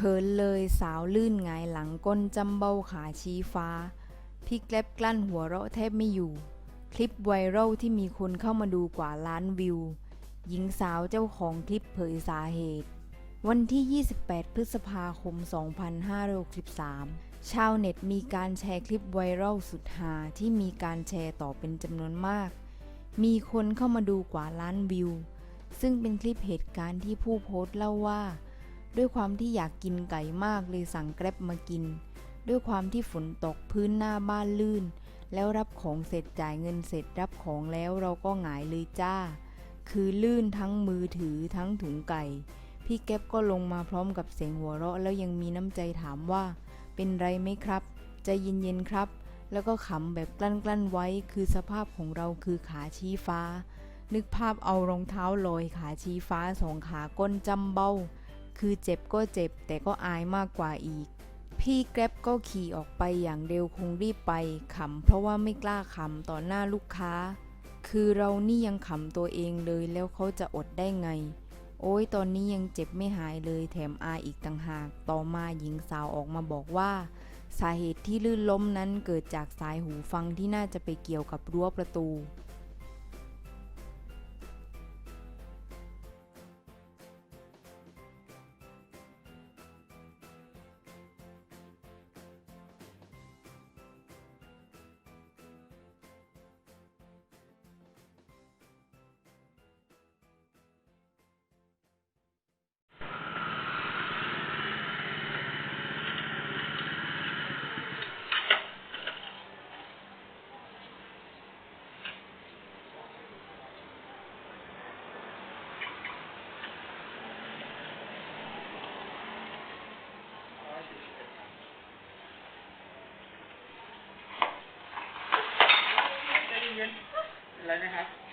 ขินเลยสาวลื่นหงายหลังก้นจำเบ้าขาชี้ฟ้า พี่แกลบกลั้นหัวเราะแทบไม่อยู่ คลิปไวรัลที่มีคนเข้ามาดูกว่าล้านวิว หญิงสาวเจ้าของคลิปเผยสาเหตุ วันที่ 28 พฤษภาคม 2563 ชาวเน็ตมีการแชร์คลิปไวรัลสุดฮาที่มีการแชร์ต่อเป็นจำนวนมาก มีคนเข้ามาดูกว่าล้านวิว ซึ่งเป็นคลิปเหตุการณ์ที่ผู้โพสต์เล่าว่า ด้วยความที่อยากกินไก่มากเลยสั่งแกร็บมากิน ด้วยความที่ฝนตกพื้นหน้าบ้านลื่น แล้วรับของเสร็จจ่ายเงินเสร็จรับของแล้วเราก็หงายเลยจ้า คือลื่นทั้งมือถือทั้งถุงไก่ พี่แก๊ปก็ลงมาพร้อมกับเสียงหัวเราะ แล้วยังมีน้ำใจถามว่า เป็นไรไหมครับใจเย็นๆครับ แล้วก็ขำแบบกลั้นๆไว้คือสภาพของเราคือขาชี้ฟ้า นึกภาพเอารองเท้าลอยขาชี้ฟ้าสองขาก้นจำเบ้า คือเจ็บก็เจ็บแต่ก็อายมากกว่าอีก พี่แกร็บก็ขี่ออกไปอย่างเร็วคงรีบไปขำเพราะว่าไม่กล้าขำต่อหน้าลูกค้า คือเรานี่ยังขำตัวเองเลยแล้วเขาจะอดได้ไง โอ้ยตอนนี้ยังเจ็บไม่หายเลยแถมอายอีกต่างหาก ต่อมาหญิงสาวออกมาบอกว่า สาเหตุที่ลื่นล้มนั้นเกิดจากสายหูฟังที่น่าจะไปเกี่ยวกับรั้วประตู ใจเ